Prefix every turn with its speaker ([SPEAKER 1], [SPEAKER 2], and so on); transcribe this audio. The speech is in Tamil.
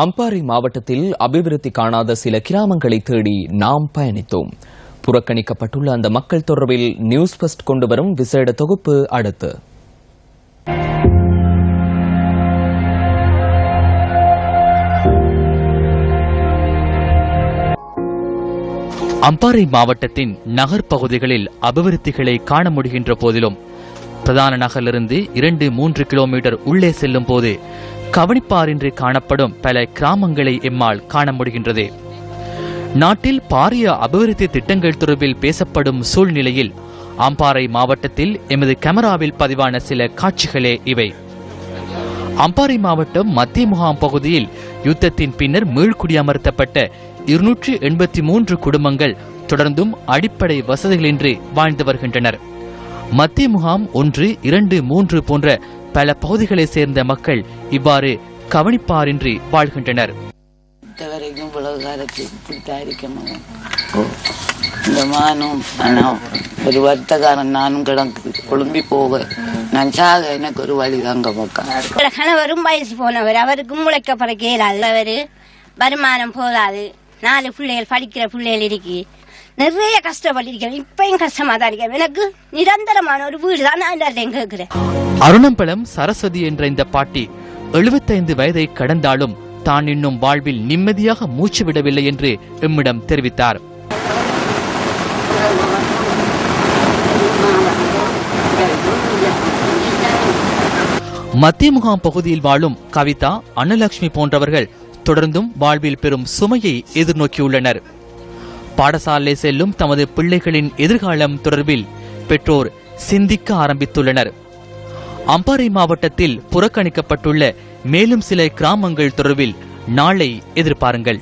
[SPEAKER 1] அம்பாறை மாவட்டத்தில் அபிவிருத்தி காணாத சில கிராமங்களை தேடி நாம் பயணித்தோம். புறக்கணிக்கப்பட்டுள்ள அந்த மக்கள் தொடர்பில் நியூஸ் ஃபர்ஸ்ட் கொண்டு வரும் விசேட தொகுப்பு அடுத்து.
[SPEAKER 2] அம்பாறை மாவட்டத்தின் நகர் பகுதிகளில் அபிவிருத்திகளை காண முடிகின்ற போதிலும் பிரதான நகரிலிருந்து இரண்டு மூன்று கிலோமீட்டர் உள்ளே செல்லும் போது கவனிப்பாரின்றி காணப்படும் பல கிராமங்களை எம்மால் காண முடிகின்றது. நாட்டில் பாரிய அபிவிருத்தி திட்டங்கள் தொடர்பில் பேசப்படும் சூழ்நிலையில் அம்பாறை மாவட்டத்தில் எமது கேமராவில் பதிவான சில காட்சிகளே இவை. அம்பாறை மாவட்டம் மத்திய முகாம் பகுதியில் யுத்தத்தின் பின்னர் மீள்குடியமர்த்தப்பட்ட இருநூற்றி எண்பத்தி மூன்று குடும்பங்கள் தொடர்ந்தும் அடிப்படை வசதிகளின்றி வாழ்ந்து வருகின்றனர். மத்திய முகாம் ஒன்று இரண்டு மூன்று போன்ற பல பகுதிகளைச் சேர்ந்த மக்கள் இவ்வாறு கவனிப்பாரின்றி வாழ்கின்றனர்.
[SPEAKER 3] வரைக்கும் இப்படித்தான் இருக்கணும். இந்த மானும் ஆனால் ஒரு வருத்தக்காரன் நானும் கிடக்கு. குழம்பி போக. நான் சாக எனக்கு ஒரு வழி தாங்க பக்கம்
[SPEAKER 4] கணவரும் வயசு போனவர். அவருக்கும் முளைக்க இயலாது. அவரு வருமானம் போதாது நாலு பிள்ளைகள் படிக்கிற பிள்ளைகள் இருக்கு. நிறைய கஷ்டப்பட்டிருக்கேன் இப்பயும் கஷ்டமா தான் இருக்கேன் எனக்கு நிரந்தரமான ஒரு வீடு தான் நான் எல்லாத்தையும் கேட்கிறேன்.
[SPEAKER 2] அருணம்பலம் சரஸ்வதி என்ற இந்த பாட்டி எழுபத்தைந்து வயதை கடந்தாலும் தான் இன்னும் வாழ்வில் நிம்மதியாக மூச்சு விடவில்லை என்று எம்மிடம் தெரிவித்தார். மத்திய முகாம் பகுதியில் வாழும் கவிதா அன்னலட்சுமி போன்றவர்கள் தொடர்ந்தும் வாழ்வில் பெரும் சுமையை எதிர்நோக்கியுள்ளனர். பாடசாலை செல்லும் தமது பிள்ளைகளின் எதிர்காலம் தொடர்பில் பெற்றோர் சிந்திக்க ஆரம்பித்துள்ளனர். அம்பாறை மாவட்டத்தில் புறக்கணிக்கப்பட்டுள்ள மேலும் சில கிராமங்கள் தொடர்பில் நாளை எதிர்பாருங்கள்.